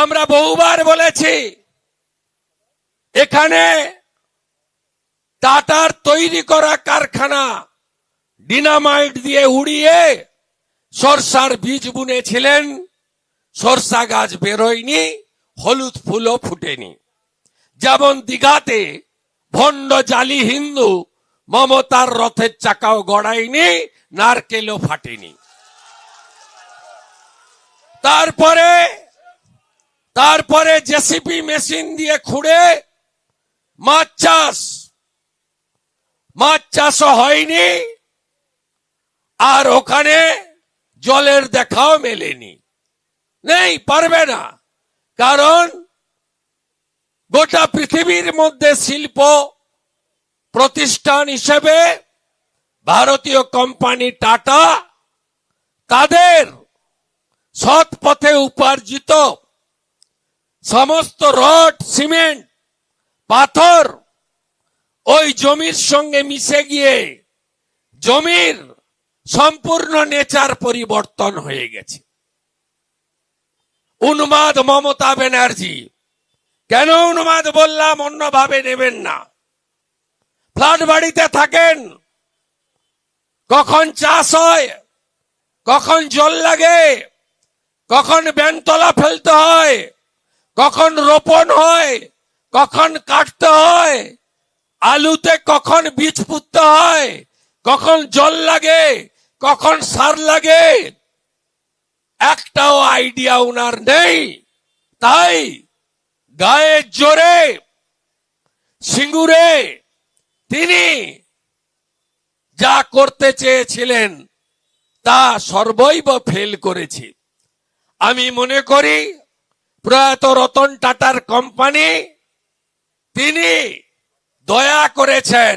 আমরা বহুবার বলেছি, এখানে টাটার তৈরি করা কারখানা ডিনামাইট দিয়ে উড়িয়ে সরষার বীজ বুনেছিলেন, সরষা গাছ বেরোয়নি, হলুদ ফুলও ফুটেনি। যেমন দিঘাতে ভণ্ড জালি হিন্দু মমতার রথের চাকাও গড়ায়নি, নারকেলও ফাটেনি। তারপরে তারপরে জেসিপি মেশিন দিয়ে খুঁড়ে মাছ চাষ। মাছ চাষও হয়নি, আর ওখানে জলের দেখাও মেলেনি। নেই, পারবে না, কারণ গোটা পৃথিবীর মধ্যে শিল্প প্রতিষ্ঠান হিসেবে ভারতীয় কোম্পানি টাটা তাদের সৎ পথে উপার্জিত সমস্ত রড, সিমেন্ট, পাথর ওই জমির সঙ্গে মিশে গিয়ে জমির সম্পূর্ণ নেচার পরিবর্তন হয়ে গেছে। উন্মাদ মমতা ব্যানার্জি, কেন উন্মাদ বললাম অন্যভাবে নেবেন না? ফ্ল্যাট বাড়িতে থাকেন, কখন চাষ হয়, কখন জল লাগে, কখন ব্যানতলা ফেলতে হয় কখন রোপণ হয়, কখন কাটতে হয়, আলুতে কখন বীজ পুঁততে হয়, কখন জল লাগে, কখন সার লাগে, একটাও আইডিয়া উনার নেই। তাই গায়ে জোরে, সিঙ্গুরে তিনি যা করতে চেয়েছিলেন তা সর্বৈব ফেল করেছি। আমি মনে করি প্রয়াত রতন টাটার কোম্পানি, তিনি দয়া করেছেন,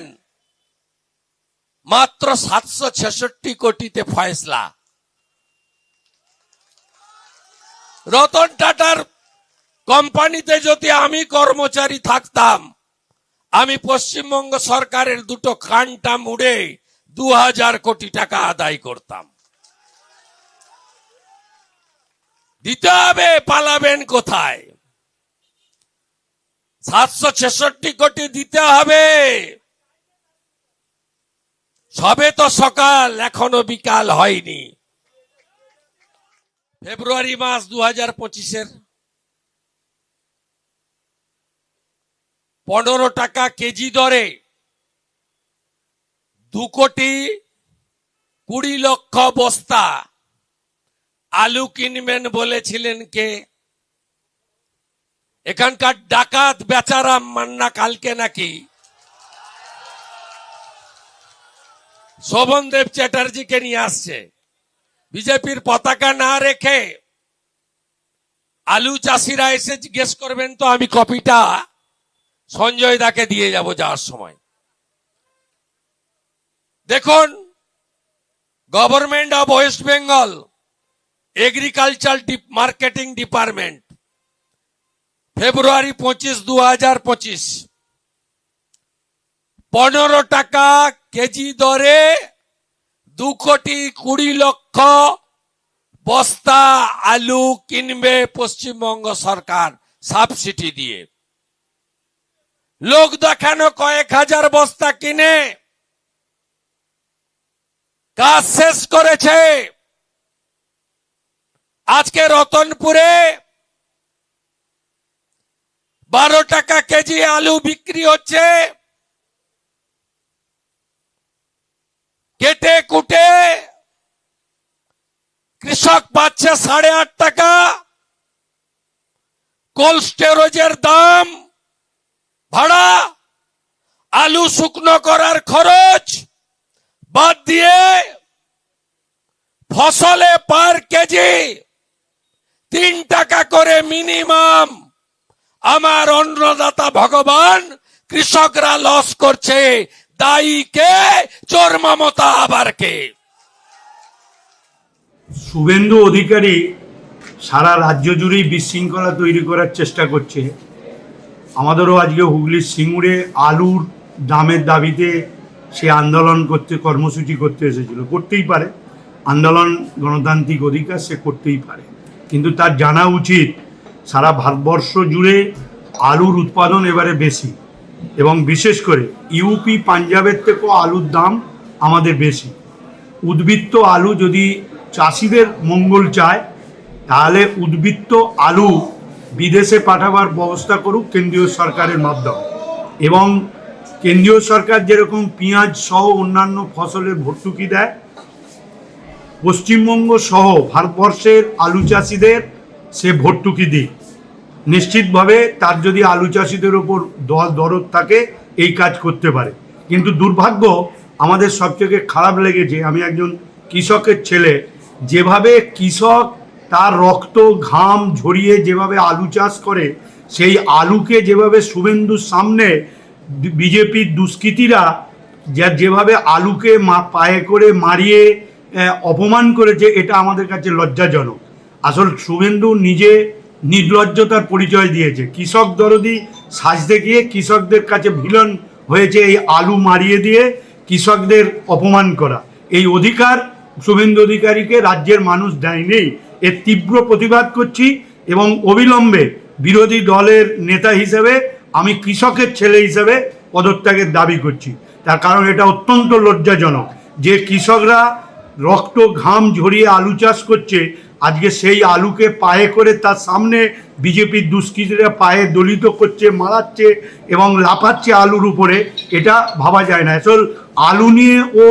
মাত্র সাতশো ছেষট্টি কোটিতে ফয়সলা। রতন টাটার কোম্পানিতে যদি আমি কর্মচারী থাকতাম, আমি পশ্চিমবঙ্গ সরকারের দুটো খানটা মুড়ে দু হাজার কোটি টাকা আদায় করতাম। দিতে হবে, পালাবেন কোথায়? সাতশো ছেষট্টি কোটি দিতে হবে। সবে তো সকাল, এখনও বিকাল হয়নি। ফেব্রুয়ারি মাস দু হাজার পঁচিশের। পনেরো টাকা কেজি দরে দু কোটি কুড়ি লক্ষ বস্তা আলু কিনবেন বলেছিলেন কে? এখানকার ডাকাত বেচারাম মান্না কালকে নাকি? শোভন দেব চ্যাটার্জিকে নিয়ে আসছে। বিজেপির পতাকা না রেখে আলু চাষিরা এসে জিজ্ঞেস করবেন তো আমি কপিটা সঞ্জয় দাকে দিয়ে যাব যাওয়ার সময়। দেখুন, government of West Bengal agriculture marketing department February পঁচিশ দু হাজার পঁচিশ। পনেরো টাকা কেজি দরে দু কোটি কুড়ি লক্ষ বস্তা আলু কিনবে পশ্চিমবঙ্গ সরকার সাবসিডি দিয়ে। লোক দেখানো কয়েক হাজার বস্তা কিনে কাজ শেষ করেছে। আজকে রতনপুরে বারো টাকা কেজি আলু বিক্রি হচ্ছে। কেটে কুটে কৃষক পাচ্ছে সাড়ে আট টাকা। কোল্ড স্টোরেজের দাম ভাড়া। আলু শুকনো করার খরচ বাদ দিয়ে ফসলে পার কেজি তিন টাকা করে মিনিমাম আমার অন্নদাতা ভগবান কৃষকরা লস করছে। দায়ী কে? চোর মমতা আবার কে শুভেন্দু অধিকারী সারা রাজ্য জুড়েই বিশৃঙ্খলা তৈরি করার চেষ্টা করছে। আমাদেরও আজকে হুগলির সিঙ্গুরে আলুর দামের দাবিতে সে আন্দোলন করতে, কর্মসূচি করতে এসেছিল। করতেই পারে। আন্দোলন গণতান্ত্রিক অধিকার সে করতেই পারে। কিন্তু তার জানা উচিত সারা ভারতবর্ষ জুড়ে আলুর উৎপাদন এবারে বেশি। এবং বিশেষ করে ইউপি পাঞ্জাবের থেকেও আলুর দাম আমাদের বেশি। উদ্বৃত্ত আলু যদি চাষিদের মঙ্গল চায়, তাহলে উদ্বৃত্ত আলু বিদেশে পাঠাবার ব্যবস্থা করুক কেন্দ্রীয় সরকারের মাধ্যমে। এবং কেন্দ্রীয় সরকার যেরকম পেঁয়াজ সহ অন্যান্য ফসলের ভর্তুকি দেয় পশ্চিমবঙ্গ সহ ভারতবর্ষের আলু চাষিদের সে ভর্তুকি দিক নিশ্চিতভাবে তার যদি আলু চাষিদের ওপর দরদ থাকে, এই কাজ করতে পারে। কিন্তু দুর্ভাগ্য, আমাদের সবথেকে খারাপ লেগেছে, আমি একজন কৃষকের ছেলে, যেভাবে কৃষক তার রক্ত, ঘাম ঝরিয়ে যেভাবে আলু চাষ করে, সেই আলুকে যেভাবে শুভেন্দুর সামনে বিজেপির দুষ্কৃতীরা যা যেভাবে আলুকে মা, পায়ে করে মারিয়ে অপমান করেছে এটা আমাদের কাছে লজ্জাজনক। আসল শুভেন্দু নিজে নির্লজ্জতার পরিচয় দিয়েছে। কৃষক দরদি সাজতে গিয়ে কৃষকদের কাছে ভিলন হয়েছে এই আলু মারিয়ে দিয়ে কৃষকদের অপমান করা। এই অধিকার শুভেন্দু অধিকারীকে রাজ্যের মানুষ দেয়নি। এর তীব্র প্রতিবাদ করছি এবং অবিলম্বে বিরোধী দলের নেতা হিসেবে, আমি কৃষকের ছেলে হিসেবে পদত্যাগের দাবি করছি। তার কারণ এটা অত্যন্ত লজ্জাজনক যে কৃষকরা রক্ত ঘাম ঝরিয়ে আলু চাষ করছে। আজকে সেই আলুকে পায়ে করে তার সামনে বিজেপির দুষ্কৃতীরা পায়ে দলিত করছে, মারাচ্ছে এবং লাফাচ্ছে আলুর উপরে। এটা ভাবা যায় না। আসল আলু নিয়ে ও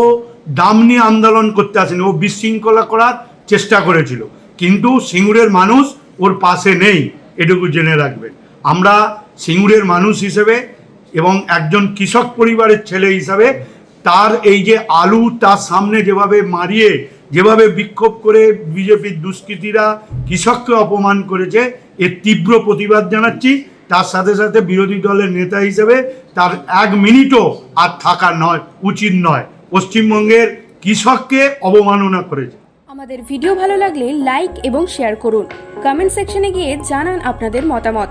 দাম নিয়ে আন্দোলন করতে আসেনি। ও বিশৃঙ্খলা করার চেষ্টা করেছিল। কিন্তু সিঙ্গুরের মানুষ ওর পাশে নেই, এটুকু জেনে রাখবেন আমরা সিঙ্গুরের মানুষ হিসেবে এবং একজন কৃষক পরিবারের ছেলে হিসাবে তার এই যে আলু তার সামনে যেভাবে মারিয়ে, যেভাবে বিক্ষোভ করে বিজেপির দুষ্কৃতীরা কৃষককে অপমান করেছে, এর তীব্র প্রতিবাদ জানাচ্ছি। তার সাথে সাথে বিরোধী দলের নেতা হিসেবে তার এক মিনিটও আর থাকা নয়, উচিত নয়। পশ্চিমবঙ্গের কৃষককে অবমাননা করেছে। আমাদের ভিডিও ভালো লাগলে লাইক এবং শেয়ার করুন। কমেন্ট সেকশনে গিয়ে জানান আপনাদের মতামত।